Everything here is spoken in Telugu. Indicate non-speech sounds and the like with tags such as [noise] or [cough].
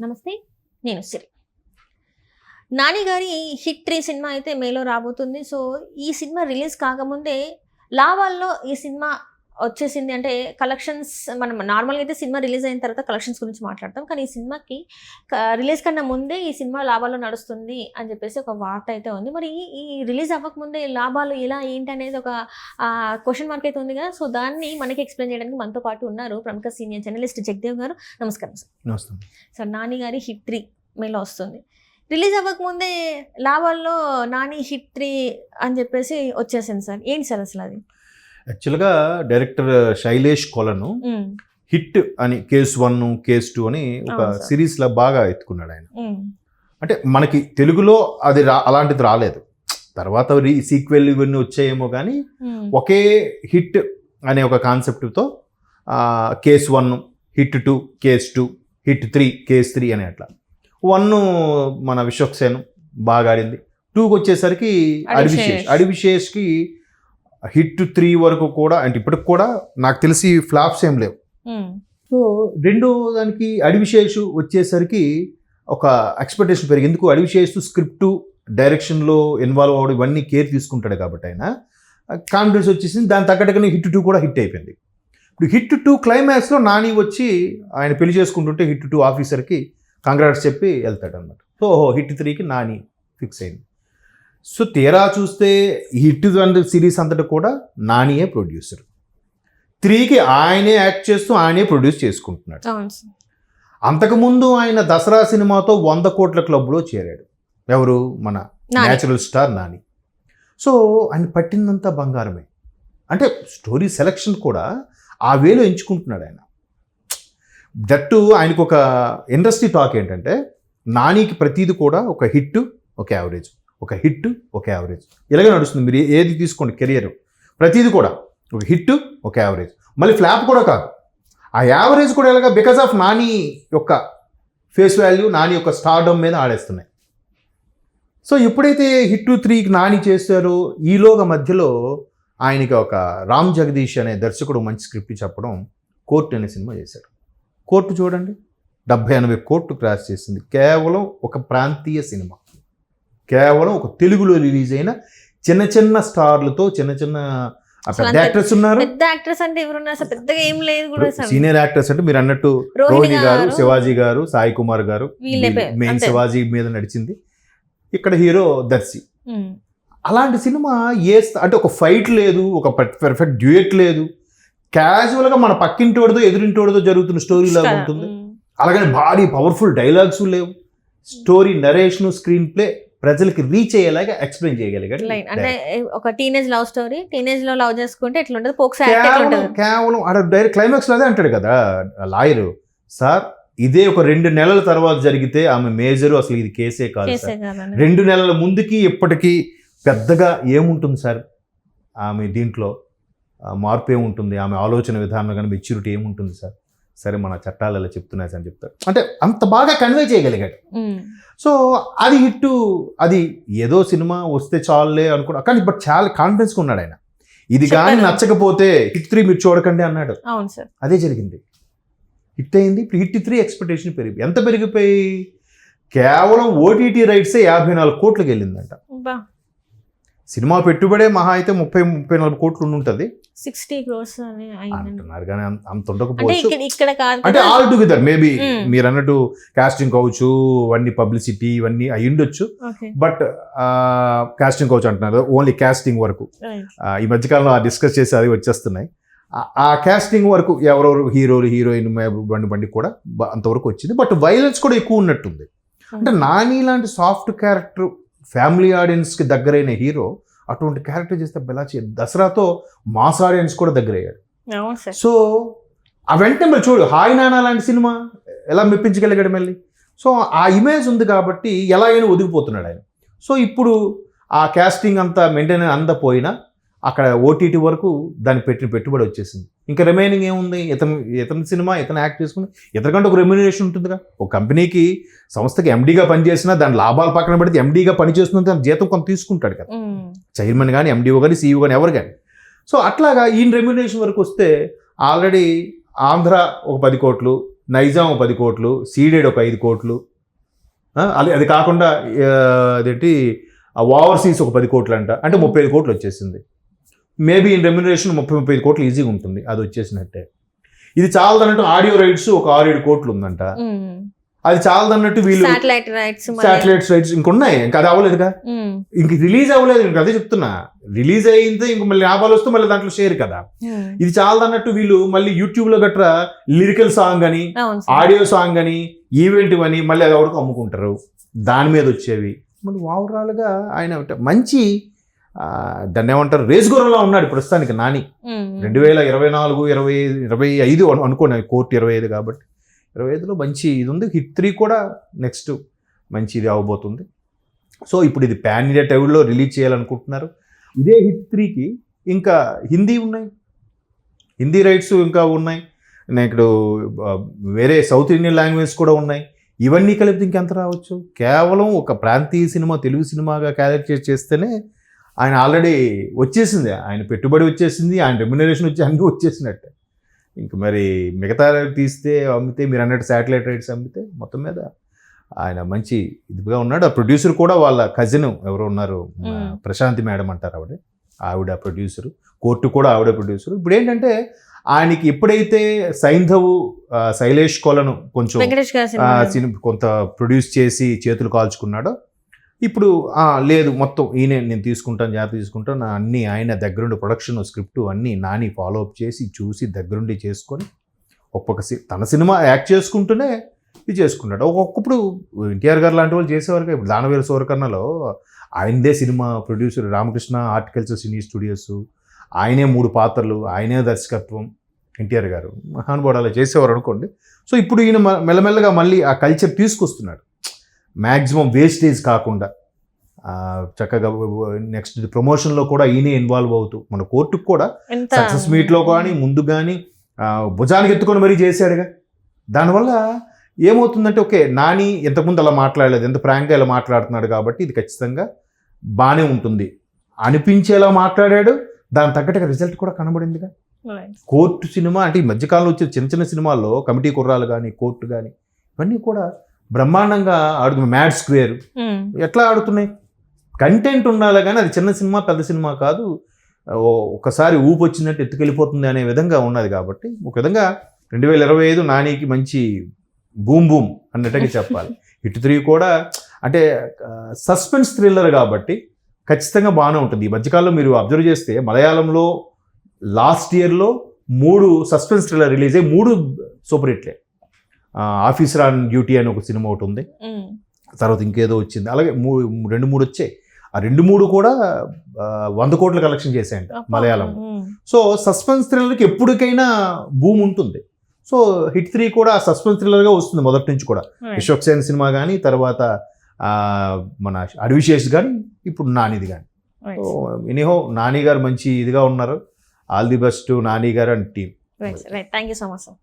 నమస్తే నేను సిరి. నాని గారి హిట్ త్రీ సినిమా అయితే మేలో రాబోతుంది. సో ఈ సినిమా రిలీజ్ కాకముందే లాభాల్లో ఈ సినిమా వచ్చేసింది అంటే కలెక్షన్స్ మనం నార్మల్గా అయితే సినిమా రిలీజ్ అయిన తర్వాత కలెక్షన్స్ గురించి మాట్లాడతాం. కానీ ఈ సినిమాకి రిలీజ్ కన్నా ముందే ఈ సినిమా లాభాల్లో నడుస్తుంది అని చెప్పేసి ఒక వార్త అయితే ఉంది. మరి ఈ- రిలీజ్ అవ్వకముందే లాభాలు ఇలా ఏంటి అనేది ఒక క్వశ్చన్ మార్క్ అయితే ఉంది కదా. సో దాన్ని మనకి ఎక్స్ప్లెయిన్ చేయడానికి మనతో పాటు ఉన్నారు ప్రముఖ సీనియర్ జర్నలిస్ట్ జగదేవ్ గారు. నమస్కారం సార్. సార్ నాని గారి హిట్ త్రీ మేలో వస్తుంది. రిలీజ్ అవ్వకముందే లాభాల్లో నాని హిట్ త్రీ అని చెప్పేసి వచ్చేసింది సార్. ఏంటి సార్ అసలు అది? యాక్చువల్గా డైరెక్టర్ శైలేష్ కొలను హిట్ అని కేస్ వన్ కేస్ టూ అని ఒక. సిరీస్ లా బాగా ఎత్తుకున్నాడు ఆయన. అంటే మనకి తెలుగులో అది రా అలాంటిది రాలేదు. తర్వాత సీక్వెల్ ఇవన్నీ వచ్చాయేమో కానీ ఒకే హిట్ అనే ఒక కాన్సెప్ట్తో case one hit two case two hit three case three అని అట్లా. వన్ మన విశ్వక్సేన్ బాగా ఆడింది. టూకి వచ్చేసరికి. అడివిశేష్ అడివిశేష్కి హిట్ త్రీ వరకు కూడా అంటే ఇప్పటికి కూడా నాకు తెలిసి ఫ్లాప్స్ ఏం లేవు. ఉమ్, సో రెండో దానికి అడివిశేషు వచ్చేసరికి ఒక ఎక్స్పెక్టేషన్ పెరిగి ఎందుకు అడివిశేషు స్క్రిప్ట్ డైరెక్షన్లో ఇన్వాల్వ్ అవ్వడం ఇవన్నీ కేర్ తీసుకుంటాడు కాబట్టి ఆయన. కాన్ఫిడెన్స్ వచ్చేసింది దాని తగ్గట్టుగానే హిట్ టూ కూడా హిట్ అయిపోయింది. ఇప్పుడు హిట్ టూ క్లైమాక్స్లో నాని వచ్చి ఆయన పెళ్ళి చేసుకుంటుంటే హిట్ టూ ఆఫీసర్కి కంగ్రాట్స్ చెప్పి వెళ్తాడు అనమాట సో ఓహో హిట్ త్రీకి నాని ఫిక్స్ అయింది. సో తీరా చూస్తే హిట్ వన్ సిరీస్ అంతటా కూడా నానియే ప్రొడ్యూసర్ త్రీకి ఆయనే యాక్ట్ చేస్తూ ఆయనే ప్రొడ్యూస్ చేసుకుంటున్నాడు. అంతకుముందు ఆయన దసరా సినిమాతో వంద కోట్ల క్లబ్లో చేరాడు. ఎవరు? మన. Natural star Nani. సో ఆయన పట్టిందంతా బంగారమే. అంటే స్టోరీ సెలక్షన్ కూడా ఆ వేలో ఎంచుకుంటున్నాడు ఆయన. దట్టు ఆయనకు ఒక ఇండస్ట్రీ టాక్ ఏంటంటే నానికి ప్రతిది కూడా ఒక హిట్ ఒక యావరేజ్. ఒక హిట్ ఒక యావరేజ్. ఇలాగే నడుస్తుంది. మీరు ఏది తీసుకోండి కెరియర్. ప్రతిది కూడా ఒక హిట్ ఒక యావరేజ్. మళ్ళీ ఫ్లాప్ కూడా కాదు. ఆ యావరేజ్ కూడా ఎలాగ బికాస్ ఆఫ్ నాని యొక్క ఫేస్ వాల్యూ నాని యొక్క స్టార్డమ్ మీద ఆడేస్తున్నాయి. సో ఎప్పుడైతే హిట్ త్రీకి నాని చేశారో ఈలోగా మధ్యలో ఆయనకి ఒక రామ్ జగదీష్ అనే దర్శకుడు మంచి స్క్రిప్ట్ చెప్పడం కోర్టు అనే సినిమా చేశారు. కోర్టు చూడండి. డెబ్బై ఎనభై కోర్టు క్రాస్ చేసింది. కేవలం ఒక ప్రాంతీయ సినిమా. కేవలం ఒక తెలుగులో రిలీజ్ అయిన చిన్న చిన్న స్టార్లతో చిన్న చిన్న పెద్ద యాక్టర్స్ ఉన్నారు. పెద్ద యాక్ట్రెస్ అంటే ఎవరున్నారు? పెద్దగా ఏం లేదు కూడా సీనియర్ యాక్టర్స్ అంటే మీరు అన్నట్టు రోహిణి గారు శివాజీ గారు సాయి కుమార్ గారు మెయిన్. శివాజీ మీద నడిచింది. ఇక్కడ హీరో దర్శి. అలాంటి సినిమా ఏ అంటే ఒక ఫైట్ లేదు ఒక పర్ఫెక్ట్ డ్యూయట్ లేదు. క్యాజువల్గా మన పక్కింటోడితో ఎదురింటోడితో జరుగుతున్న స్టోరీ లాగా ఉంటుంది. అలాగని భారీ పవర్ఫుల్ డైలాగ్స్ లేవు. స్టోరీ నరేషన్ స్క్రీన్ ప్లే ప్రజలకి రీచ్ అయ్యేలాగా ఎక్స్ప్లెయిన్ చేయగలిగాడు లైన్ అంటే ఒక టీనేజ్ లవ్ స్టోరీ టీనేజ్లో లవ్ చేసుకుంటే ఎట్లా ఉంటుంది పోక్స్ కేవలం ఆడ డైరెక్ట్ క్లైమాక్స్ అదే అంటాడు కదా లాయర్. సార్ ఇదే ఒక రెండు నెలల తర్వాత జరిగితే ఆమె మేజర్ అసలు ఇది కేసే కాదు రెండు నెలల ముందుకి ఇప్పటికీ పెద్దగా ఏముంటుంది సార్? ఆమె దీంట్లో మార్పు ఏముంటుంది? ఆమె ఆలోచన విధానం కానీ మెచ్యూరిటీ ఏముంటుంది సార్? సరే మన చట్టాలు అలా చెప్తున్నాయి అని చెప్తారు. అంటే అంత బాగా కన్వే చేయగలిగాడు. సో అది హిట్ అది ఏదో సినిమా వస్తే చాలులే అనుకున్నా కానీ బట్ చాలా కాన్ఫిడెన్స్గా ఉన్నాడు ఆయన. ఇది కానీ. నచ్చకపోతే హిట్ త్రీ మీరు చూడకండి అన్నాడు. అవును సార్. అదే జరిగింది. హిట్ అయింది. ఇప్పుడు హిట్ త్రీ ఎక్స్పెక్టేషన్ పెరిగి ఎంత పెరిగిపోయి? కేవలం ఓటీటీ రైట్సే యాభై నాలుగు కోట్లకి వెళ్ళిందంట. సినిమా పెట్టుబడే మహా అయితే ముప్పై ముప్పై నాలుగు కోట్లు ఉంటుంది సిక్స్టీ క్రోర్స్ అంటున్నారు కానీ అంత- ఉండకపోవచ్చు. అంటే. Altogether maybe. మీరు అన్నట్టు కాస్టింగ్ కావచ్చు ఇవన్నీ పబ్లిసిటీ ఇవన్నీ అయి ఉండొచ్చు. బట్ కాస్టింగ్ కౌచ్ అంటున్నారు. ఓన్లీ కాస్టింగ్ వరకు. ఈ మధ్యకాలంలో డిస్కస్ చేసి అది వచ్చేస్తున్నాయి. ఆ- కాస్టింగ్ వరకు ఎవరెవరు హీరోలు హీరోయిన్ బండి బండి కూడా అంతవరకు వచ్చింది. బట్ వైలెన్స్ కూడా ఎక్కువ ఉన్నట్టుంది. అంటే నాని లాంటి సాఫ్ట్ క్యారెక్టర్ ఫ్యామిలీ ఆడియన్స్కి దగ్గరైన హీరో అటువంటి క్యారెక్టర్ చేస్తే బెలాచి దసరాతో మాస్ ఆడియన్స్ కూడా దగ్గరయ్యాడు. అవును సార్. సో ఆ వెంటనే మరి చూడు హాయ్ నానా లాంటి సినిమా ఎలా మెప్పించగలిగాడు మళ్ళీ? సో ఆ ఇమేజ్ ఉంది కాబట్టి ఎలాగైనా ఒదిగిపోతున్నాడు ఆయన. సో ఇప్పుడు ఆ క్యాస్టింగ్ అంతా మెయింటైన్ అందపోయినా అక్కడ ఓటీటీ వరకు దాన్ని పెట్టిన పెట్టుబడి వచ్చేసింది. ఇంకా రిమైనింగ్ ఏముంది? ఇతను ఇతని సినిమా ఇతను యాక్ట్ చేసుకుని ఇతనికంటే ఒక రెమ్యునరేషన్ ఉంటుందిగా ఒక కంపెనీకి సంస్థకి ఎండీగా పనిచేసినా దాని లాభాలు పక్కన పెడితే ఎండీగా పనిచేస్తున్న దాని జీతం కొంత తీసుకుంటాడు కదా. చైర్మన్ కానీ ఎండిఓ కానీ సీఈఓ కానీ ఎవరు కానీ సో అట్లాగా ఈయన రెమ్యునరేషన్ వరకు వస్తే ఆల్రెడీ ఆంధ్ర ఒక పది కోట్లు నైజాం ఒక పది కోట్లు సీడెడ్ ఒక ఐదు కోట్లు. అది అది కాకుండా ఆ, అదేంటి ఓవర్సీస్ ఒక పది కోట్లు అంట అంటే ముప్పై ఐదు కోట్లు వచ్చేసింది. మేబీ ఇన్ రెమ్యునరేషన్ ముప్పై ముప్పై కోట్లు ఈజీగా ఉంటుంది. అది వచ్చేసినట్టే. ఇది చాలదన్నట్టు ఆడియో రైట్స్ ఒక ఆరు ఏడు కోట్లు ఉందంట. అది చాలదన్నట్టు వీళ్ళు సాటిలైట్ రైట్స్ శాటిలైట్స్ రైట్స్ ఇంకున్నాయి. ఇంకా అది అవ్వలేదుగా ఇంక రిలీజ్ అవ్వలేదు. ఇంక అదే చెప్తున్నా. రిలీజ్ అయింది ఇంక మళ్ళీ లాభాలు వస్తే మళ్ళీ దాంట్లో షేర్ కదా? ఇది చాలదన్నట్టు వీళ్ళు మళ్ళీ యూట్యూబ్లో గట్రా లిరికల్ సాంగ్ అని. ఆడియో సాంగ్ అని ఈవెంట్ అని మళ్ళీ అది ఎవరికి అమ్ముకుంటారు. దాని మీద వచ్చేవి. మళ్ళీ ఓవరాల్గా ఆయన మంచి దాన్ని ఏమంటారు? రేస్ గుర్రంలో ఉన్నాడు ప్రస్తుతానికి నాని. రెండు వేల ఇరవై నాలుగు ఇరవై ఇరవై ఐదు అను- అనుకోండి కోర్టు ఇరవై ఐదు కాబట్టి. ఇరవై ఐదులో మంచి ఇది ఉంది. హిట్ త్రీ కూడా నెక్స్ట్ మంచి ఇది అవబోతుంది. సో ఇప్పుడు ఇది పాన్ ఇండియా టైంలో రిలీజ్ చేయాలనుకుంటున్నారు. ఇదే హిట్ త్రీకి ఇంకా హిందీ ఉన్నాయి. హిందీ రైట్స్ ఇంకా ఉన్నాయి. నెక్స్ట్ వేరే సౌత్ ఇండియన్ లాంగ్వేజ్ కూడా ఉన్నాయి. ఇవన్నీ కలిపి ఇంకెంత రావచ్చు? కేవలం ఒక ప్రాంతీయ సినిమా తెలుగు సినిమాగా క్యారెక్టర్ చేస్తేనే ఆయన ఆల్రెడీ వచ్చేసింది. ఆయన పెట్టుబడి వచ్చేసింది ఆయన రెమ్యునరేషన్ వచ్చి అన్నీ వచ్చేసినట్టే. ఇంక మరి మిగతా తీస్తే అమ్మితే మీరు అన్నట్టు శాటిలైట్ రైట్స్ అమ్మితే మొత్తం మీద ఆయన మంచి ఇదిగా ఉన్నాడు. ఆ ప్రొడ్యూసర్ కూడా వాళ్ళ కజిన్ ఎవరు ఉన్నారు. ప్రశాంతి మేడం అంటారు ఆవిడ. ఆవిడ ప్రొడ్యూసర్. కోర్టు కూడా ఆవిడ ప్రొడ్యూసర్. ఇప్పుడు ఏంటంటే ఆయనకి ఎప్పుడైతే సైంధవ్ శైలేష్ కొలను కొంచెం కొంత ప్రొడ్యూస్ చేసి చేతులు కాల్చుకున్నాడో ఇప్పుడు లేదు మొత్తం ఈయనే నేను తీసుకుంటాను జాగ్రత్త తీసుకుంటాను నా అన్ని ఆయన దగ్గరుండి ప్రొడక్షన్ స్క్రిప్ట్ అన్నీ నాని ఫాలో అప్ చేసి చూసి దగ్గరుండి చేసుకొని ఒక్కొక్క సి తన సినిమా యాక్ట్ చేసుకుంటూనే ఇది చేసుకున్నాడు ఒక్కొక్కప్పుడు ఎన్టీఆర్ గారు లాంటి వాళ్ళు చేసేవారు ఇప్పుడు దానవీర సూరకర్ణలో ఆయనదే cinema producer Ramakrishna horticulture cine studios ఆయనే మూడు పాత్రలు ఆయనే దర్శకత్వం ఎన్టీఆర్ గారు. మహానుభావుడు అలా చేసేవారు అనుకోండి. సో ఇప్పుడు ఈయన మ- మెల్లమెల్లగా మళ్ళీ ఆ కల్చర్ తీసుకొస్తున్నాడు. మ్యాక్సిమం వేస్టేజ్ కాకుండా చక్కగా నెక్స్ట్ ప్రమోషన్లో కూడా ఈయనే ఇన్వాల్వ్ అవుతూ మన కోర్టుకు కూడా సక్సెస్ మీట్లో కానీ ముందు కానీ భుజానికి ఎత్తుకొని మరీ చేశాడుగా. దానివల్ల ఏమవుతుందంటే ఓకే నాని ఇంతకుముందు అలా మాట్లాడలేదు ఎంత ప్రాంక్గా ఇలా మాట్లాడుతున్నాడు కాబట్టి ఇది ఖచ్చితంగా బాగానే ఉంటుంది. అనిపించేలా మాట్లాడాడు దాని తగ్గట్టుగా రిజల్ట్ కూడా కనబడిందిగా. కోర్టు సినిమా అంటే ఈ మధ్యకాలంలో వచ్చే చిన్న చిన్న సినిమాల్లో కమిటీ కుర్రాలు కానీ కోర్టు కానీ ఇవన్నీ కూడా బ్రహ్మాండంగా ఆడుతున్నాయి మ్యాడ్ స్క్వేర్. ఎట్లా ఆడుతున్నాయి? కంటెంట్ ఉండాలి కానీ అది చిన్న సినిమా పెద్ద సినిమా కాదు. ఒకసారి ఊపు వచ్చినట్టు ఎత్తుకెళ్ళిపోతుంది అనే విధంగా ఉన్నది కాబట్టి ఒక విధంగా రెండు వేల ఇరవై ఐదు నానికి మంచి బూమ్ బూమ్ అన్నట్టుగా చెప్పాలి. [laughs] హిట్ త్రీ కూడా అంటే సస్పెన్స్ థ్రిల్లర్ కాబట్టి ఖచ్చితంగా బాగానే ఉంటుంది. ఈ మధ్యకాలంలో మీరు అబ్జర్వ్ చేస్తే మలయాళంలో లాస్ట్ ఇయర్లో మూడు సస్పెన్స్ థ్రిల్లర్ రిలీజ్ అయ్యి మూడు సూపర్ హిట్లే. ఆఫీసర్ ఆన్ డ్యూటీ అని ఒక సినిమా ఒకటి ఉంది. తర్వాత ఇంకేదో వచ్చింది అలాగే రెండు మూడు వచ్చాయి ఆ రెండు మూడు కూడా వంద కోట్ల కలెక్షన్ చేశాయంట. మలయాళం. సో సస్పెన్స్ థ్రిల్లర్కి ఎప్పటికైనా భూమి ఉంటుంది సో హిట్ త్రీ కూడా సస్పెన్స్ థ్రిల్లర్గా వస్తుంది మొదటి నుంచి కూడా Right. విశ్వక్సేన్ సినిమా కానీ తర్వాత మన అడివిశేష్ కానీ ఇప్పుడు నానిది కానీ. సో ఎనీహో నాని గారు మంచి ఇదిగా ఉన్నారు all the best Nani garu and team. Thank you so much, sir.